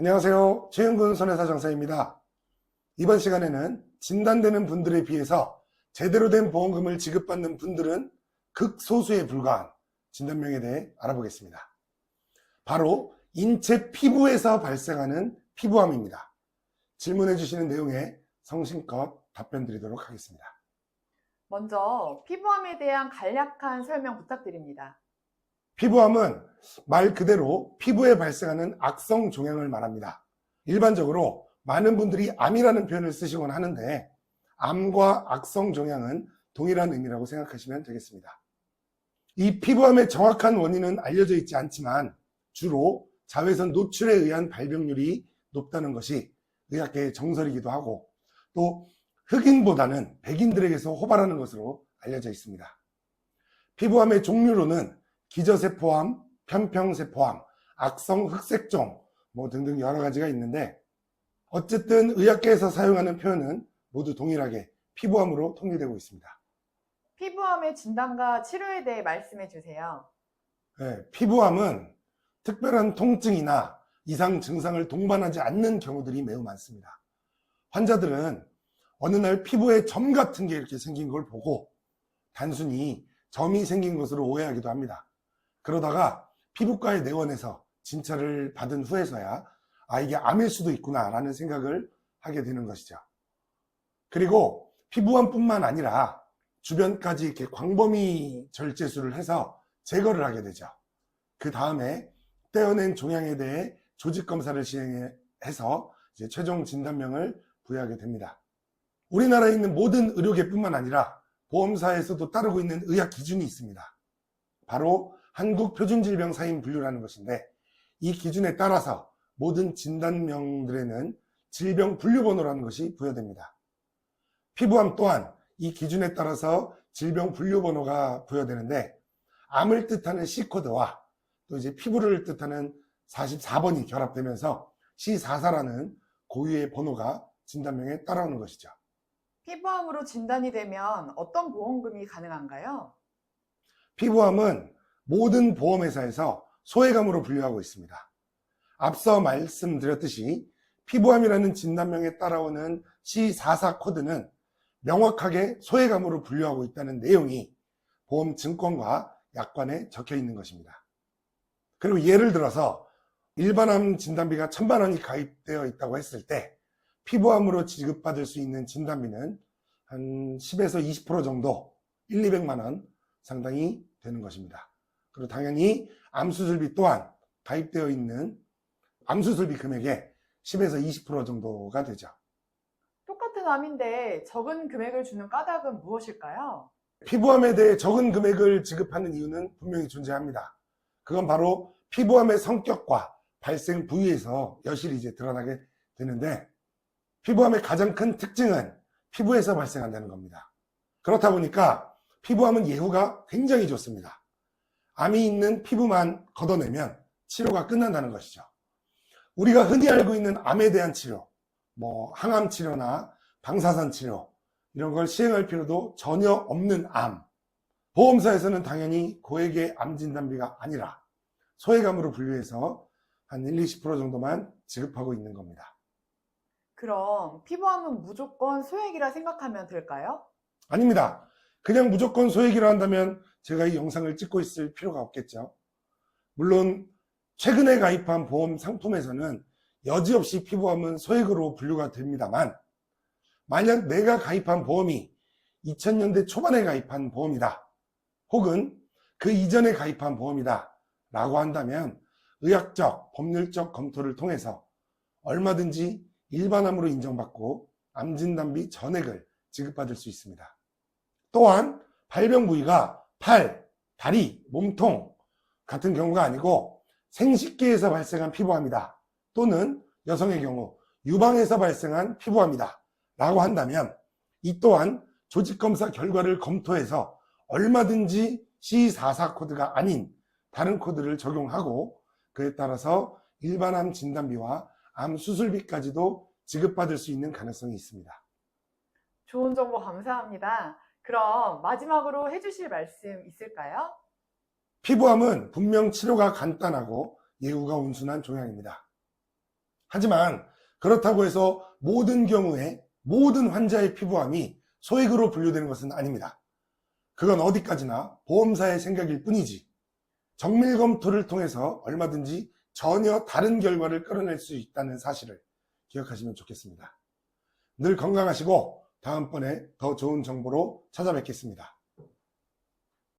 안녕하세요. 최영근 손해사 장사입니다. 이번 시간에는 진단되는 분들에 비해서 제대로 된 보험금을 지급받는 분들은 극소수에 불과한 진단명에 대해 알아보겠습니다. 바로 인체 피부에서 발생하는 피부암입니다. 질문해 주시는 내용에 성심껏 답변 드리도록 하겠습니다. 먼저 피부암에 대한 간략한 설명 부탁드립니다. 피부암은 말 그대로 피부에 발생하는 악성 종양을 말합니다. 일반적으로 많은 분들이 암이라는 표현을 쓰시곤 하는데 암과 악성 종양은 동일한 의미라고 생각하시면 되겠습니다. 이 피부암의 정확한 원인은 알려져 있지 않지만 주로 자외선 노출에 의한 발병률이 높다는 것이 의학계의 정설이기도 하고 또 흑인보다는 백인들에게서 호발하는 것으로 알려져 있습니다. 피부암의 종류로는 기저세포암, 편평세포암, 악성 흑색종 뭐 등등 여러 가지가 있는데 어쨌든 의학계에서 사용하는 표현은 모두 동일하게 피부암으로 통일되고 있습니다. 피부암의 진단과 치료에 대해 말씀해 주세요. 네, 피부암은 특별한 통증이나 이상 증상을 동반하지 않는 경우들이 매우 많습니다. 환자들은 어느 날 피부에 점 같은 게 이렇게 생긴 걸 보고 단순히 점이 생긴 것으로 오해하기도 합니다. 그러다가 피부과에 내원해서 진찰을 받은 후에서야 아 이게 암일 수도 있구나 라는 생각을 하게 되는 것이죠. 그리고 피부암뿐만 아니라 주변까지 이렇게 광범위 절제술을 해서 제거를 하게 되죠. 그 다음에 떼어낸 종양에 대해 조직 검사를 시행해서 최종 진단명을 부여하게 됩니다. 우리나라에 있는 모든 의료계뿐만 아니라 보험사에서도 따르고 있는 의학 기준이 있습니다. 바로 한국 표준질병사인 분류라는 것인데 이 기준에 따라서 모든 진단명들에는 질병 분류번호라는 것이 부여됩니다. 피부암 또한 이 기준에 따라서 질병 분류번호가 부여되는데 암을 뜻하는 C코드와 또 이제 피부를 뜻하는 44번이 결합되면서 C44라는 고유의 번호가 진단명에 따라오는 것이죠. 피부암으로 진단이 되면 어떤 보험금이 가능한가요? 피부암은 모든 보험회사에서 소외감으로 분류하고 있습니다. 앞서 말씀드렸듯이 피부암이라는 진단명에 따라오는 C44 코드는 명확하게 소외감으로 분류하고 있다는 내용이 보험 증권과 약관에 적혀 있는 것입니다. 그리고 예를 들어서 일반암 진단비가 천만 원이 가입되어 있다고 했을 때 피부암으로 지급받을 수 있는 진단비는 한 10에서 20% 정도 1, 200만 원 상당히 되는 것입니다. 그리고 당연히 암수술비 또한 가입되어 있는 암수술비 금액의 10에서 20% 정도가 되죠. 똑같은 암인데 적은 금액을 주는 까닭은 무엇일까요? 피부암에 대해 적은 금액을 지급하는 이유는 분명히 존재합니다. 그건 바로 피부암의 성격과 발생 부위에서 여실히 이제 드러나게 되는데 피부암의 가장 큰 특징은 피부에서 발생한다는 겁니다. 그렇다 보니까 피부암은 예후가 굉장히 좋습니다. 암이 있는 피부만 걷어내면 치료가 끝난다는 것이죠. 우리가 흔히 알고 있는 암에 대한 치료, 뭐 항암 치료나 방사선 치료 이런 걸 시행할 필요도 전혀 없는 암. 보험사에서는 당연히 고액의 암 진단비가 아니라 소외감으로 분류해서 한 1, 20% 정도만 지급하고 있는 겁니다. 그럼 피부암은 무조건 소액이라 생각하면 될까요? 아닙니다. 그냥 무조건 소액이라 한다면 제가 이 영상을 찍고 있을 필요가 없겠죠. 물론 최근에 가입한 보험 상품에서는 여지없이 피부암은 소액으로 분류가 됩니다만 만약 내가 가입한 보험이 2000년대 초반에 가입한 보험이다. 혹은 그 이전에 가입한 보험이다. 라고 한다면 의학적, 법률적 검토를 통해서 얼마든지 일반암으로 인정받고 암진단비 전액을 지급받을 수 있습니다. 또한 발병 부위가 팔, 다리, 몸통 같은 경우가 아니고 생식기에서 발생한 피부암이다. 또는 여성의 경우 유방에서 발생한 피부암이다. 라고 한다면 이 또한 조직검사 결과를 검토해서 얼마든지 C44 코드가 아닌 다른 코드를 적용하고 그에 따라서 일반암 진단비와 암 수술비까지도 지급받을 수 있는 가능성이 있습니다. 좋은 정보 감사합니다. 그럼 마지막으로 해주실 말씀 있을까요? 피부암은 분명 치료가 간단하고 예후가 온순한 종양입니다. 하지만 그렇다고 해서 모든 경우에 모든 환자의 피부암이 소액으로 분류되는 것은 아닙니다. 그건 어디까지나 보험사의 생각일 뿐이지 정밀 검토를 통해서 얼마든지 전혀 다른 결과를 끌어낼 수 있다는 사실을 기억하시면 좋겠습니다. 늘 건강하시고 다음번에 더 좋은 정보로 찾아뵙겠습니다.